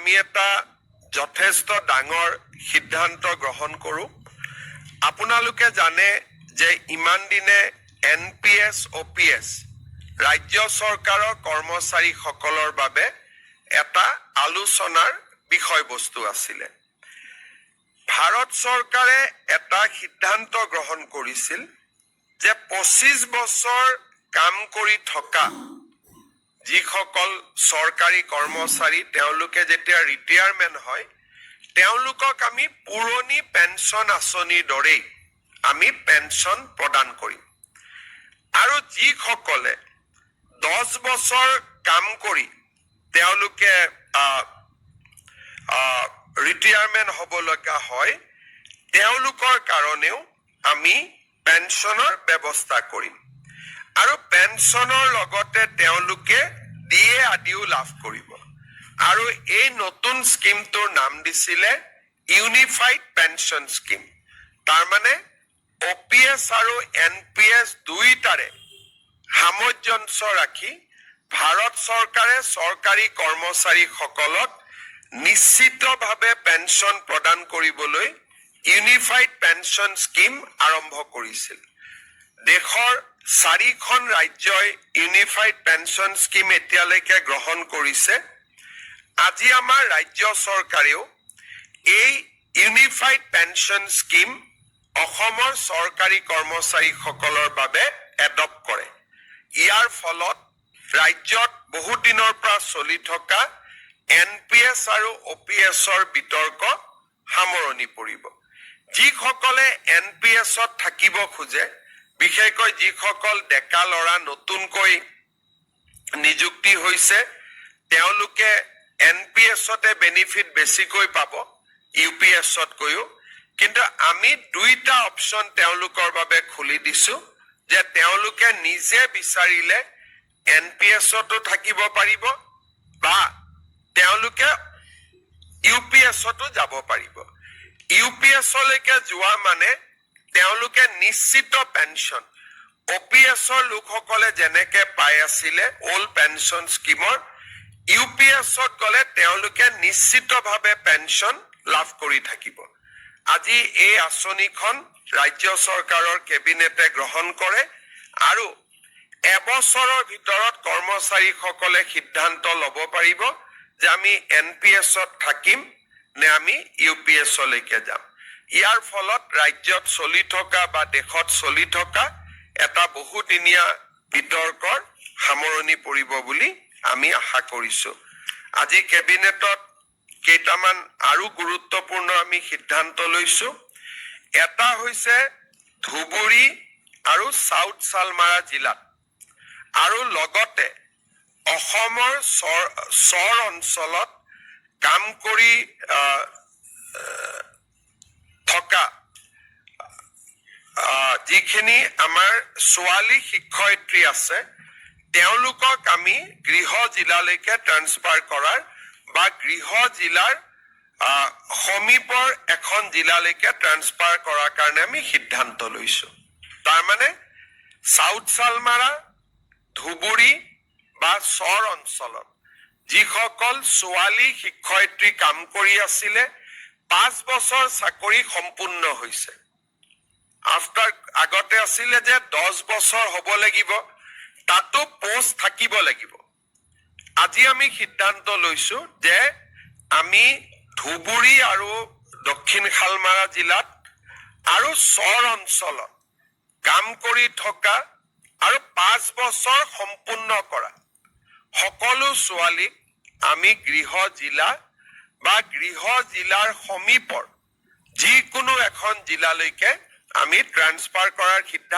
আমি এটা যথেষ্ট ডাঙৰ সিদ্ধান্ত গ্ৰহণ কৰোঁ। আপোনালোকে জানে যে ইমান দিনে N P S O' P S ৰাজ্য চৰকাৰৰ কৰ্মচাৰীসকলৰ বাবে এটা আলোচনাৰ বিষয়বস্তু আছিলে। ভাৰত চৰকাৰে এটা সিদ্ধান্ত গ্ৰহণ কৰিছিল যে পঁচিছ বছৰ কাম কৰি থকা যিসকল চৰকাৰী কৰ্মচাৰী তেওঁলোকে যেতিয়া ৰিটায়াৰমেণ্ট হয় তেওঁলোকক আমি পুৰণি পেঞ্চন আঁচনিৰ দৰেই আমি পেঞ্চন প্ৰদান কৰিম। আৰু যিসকলে দহ বছৰ কাম কৰি তেওঁলোকে ৰিটায়াৰমেণ্ট হ'ব লগা হয় তেওঁলোকৰ কাৰণেও আমি পেঞ্চনৰ ব্যৱস্থা কৰিম। আৰু পেঞ্চনৰ লগতে তেওঁলোকে আদিও লাভ কৰিব। আৰু এই নতুন স্কিমটোৰ নাম দিছিলে ইউনিফাইড পেঞ্চন স্কিম তাৰমানে অ' পি এছ আৰু এন পি এছ দুয়োটাৰে সামঞ্জস্য ৰাখি ভাৰত চৰকাৰে চৰকাৰী কৰ্মচাৰীসকলক নিশ্চিতভাৱে পেঞ্চন প্ৰদান কৰিবলৈ ইউনিফাইড পেঞ্চন স্কিম আৰম্ভ কৰিছিল। দেশৰ চাৰিখন ৰাজ্যই ইউনিফাইড পেঞ্চন স্কিম এতিয়ালৈকে গ্ৰহণ কৰিছে। আজি আমাৰ ৰাজ্য চৰকাৰেও এই ইউনিফাইড পেঞ্চন স্কিম অসমৰ চৰকাৰী কৰ্মচাৰীসকলৰ বাবে এডপ্ট কৰে। ইয়াৰ ফলত ৰাজ্যত বহুত দিনৰ পৰা চলি থকা এন পি এছ আৰু অ' পি এছৰ বিতৰ্ক সামৰণি পৰিব। যিসকলে এন পি এছত থাকিব খোজে বিশেষকৈ যিসকল ডেকা ল'ৰা নতুনকৈ নিযুক্তি হৈছে তেওঁলোকে এন পি এছতে বেনিফিট বেছিকৈ পাব ইউ পি এছতকৈও। কিন্তু আমি দুইটা অপশ্যন তেওঁলোকৰ বাবে খুলি দিছো যে তেওঁলোকে নিজে বিচাৰিলে এন পি এছতো থাকিব পাৰিব বা তেওঁলোকে ইউ পি এছতো যাব পাৰিব। ইউ পি এছলৈকে যোৱা মানে তেওঁলোকে নিশ্চিত পেঞ্চন অ' পি এছৰ লোকসকলে যেনেকে পাই আছিলে অল্ড পেঞ্চন স্কিমৰ ইউ পি এছত গ'লে তেওঁলোকে নিশ্চিতভাৱে পেঞ্চন লাভ কৰি থাকিব। আজি এই আঁচনিখন ৰাজ্য চৰকাৰৰ কেবিনেটে গ্ৰহণ কৰে আৰু এবছৰৰ ভিতৰত কৰ্মচাৰীসকলে সিদ্ধান্ত ল'ব পাৰিব যে আমি এন পি এছত থাকিম নে আমি ইউ পি এছলৈকে যাম। ইয়াৰ ফলত ৰাজ্যত চলি থকা বা দেশত চলি থকা এটা বহুদিনীয়া বিতৰ্কৰ সামৰণি পৰিব বুলি আমি আশা কৰিছো। আজি কেবিনেটত কেইটামান আৰু গুৰুত্বপূৰ্ণ আমি সিদ্ধান্ত লৈছো। এটা হৈছে ধুবুৰী আৰু চাউথ চালমাৰা জিলাত আৰু লগতে অসমৰ চৰ চৰ অঞ্চলত কাম কৰি যিখিনি আমাৰ ছোৱালী শিক্ষয়িত্ৰী আছে, তেওঁলোকক আমি গৃহ জিলালৈকে ট্ৰান্সফাৰ কৰাৰ বা গৃহ জিলাৰ সমীপৰ এখন জিলালৈকে ট্ৰান্সফাৰ কৰাৰ কাৰণে আমি সিদ্ধান্ত লৈছো। তাৰমানে চাউথ চালমাৰা, ধুবুৰী বা চৰ অঞ্চলত যিসকল ছোৱালী শিক্ষয়িত্ৰী কাম কৰি আছিলে, পাঁচ বছৰ চাকৰি সম্পূৰ্ণ হৈছে। আফটাৰ আগতে আছিলে যে দহ বছৰ হ'ব লাগিব তাতো পোষ্ট থাকিব লাগিব। আজি আমি সিদ্ধান্ত লৈছো যে আমি ধুবুৰী আৰু দক্ষিণ শালমাৰা জিলাত আৰু চৰ অঞ্চলত কাম কৰি থকা আৰু পাঁচ বছৰ সম্পূৰ্ণ কৰা সকলো ছোৱালীক আমি গৃহ জিলা বা গৃহ জিলাৰ সমীপৰ যিকোনো এখন জিলালৈকে আমি ট্ৰান্সফাৰ কৰাৰ সিদ্ধান্ত